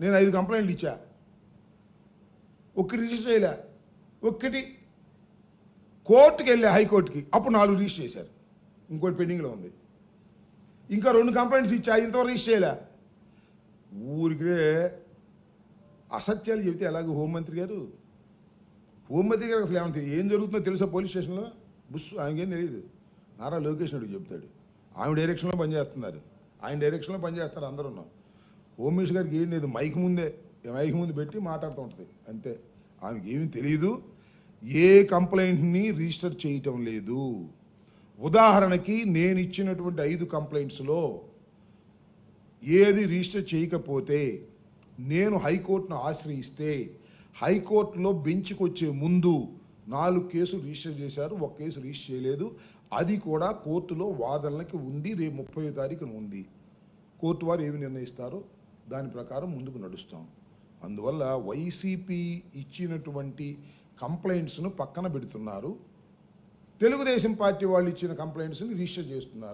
నేను ఐదు కంప్లైంట్లు ఇచ్చా. ఒక్కటి రిజిస్టర్ చేయలే. ఒక్కటి కోర్టుకి వెళ్ళా హైకోర్టుకి. అప్పుడు నాలుగు రిజిస్టర్ చేశారు. ఇంకోటి పెండింగ్లో ఉంది. ఇంకా రెండు కంప్లైంట్స్ ఇచ్చా ఇంతవరకు రిజిస్టర్ చేయలే. ఊరికే అసత్యాలు చెబితే ఎలాగో హోంమంత్రి గారు? హోంమంత్రి గారు అసలు ఏమంటే ఏం జరుగుతుందో తెలుసా పోలీస్ స్టేషన్లో? బుస్ ఆయనకేం తెలియదు నారా లోకేష్ నాయుడు చెప్తాడు. ఆమె డైరెక్షన్లో పనిచేస్తున్నారు. ఆయన డైరెక్షన్లో పనిచేస్తున్నారు అందరూ హోమ్ మినిస్టర్ గారికి ఏం లేదు మైక్ ముందే మైక్ ముందు పెట్టి మాట్లాడుతూ ఉంటుంది అంతే. ఆమెకి ఏమీ తెలియదు ఏ కంప్లైంట్ని రిజిస్టర్ చేయటం లేదు. ఉదాహరణకి నేను ఇచ్చినటువంటి ఐదు కంప్లైంట్స్లో ఏది రిజిస్టర్ చేయకపోతే నేను హైకోర్టును ఆశ్రయిస్తే హైకోర్టులో బెంచ్కి వచ్చే ముందు నాలుగు కేసులు రిజిస్టర్ చేశారు ఒక కేసు రిజిస్టర్ చేయలేదు. అది కూడా కోర్టులో వాదనలకి ఉంది రేపు ముప్పై తారీఖున ఉంది. కోర్టు వారు ఏమి నిర్ణయిస్తారో? దాని ప్రకారం ముందుకు నడుస్తాం. అందువల్ల వైసీపీ ఇచ్చినటువంటి కంప్లైంట్స్ను పక్కన పెడుతున్నారు. తెలుగుదేశం పార్టీ వాళ్ళు ఇచ్చిన కంప్లైంట్స్ని రిజిస్టర్ చేస్తున్నారు.